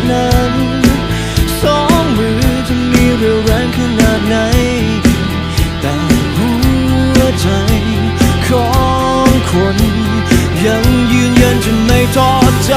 ดนั้นสองมือจะมีเรียวแรงขนาดไหน แต่หัวใจของคน ยังยืนยันจะไม่ท้อใจ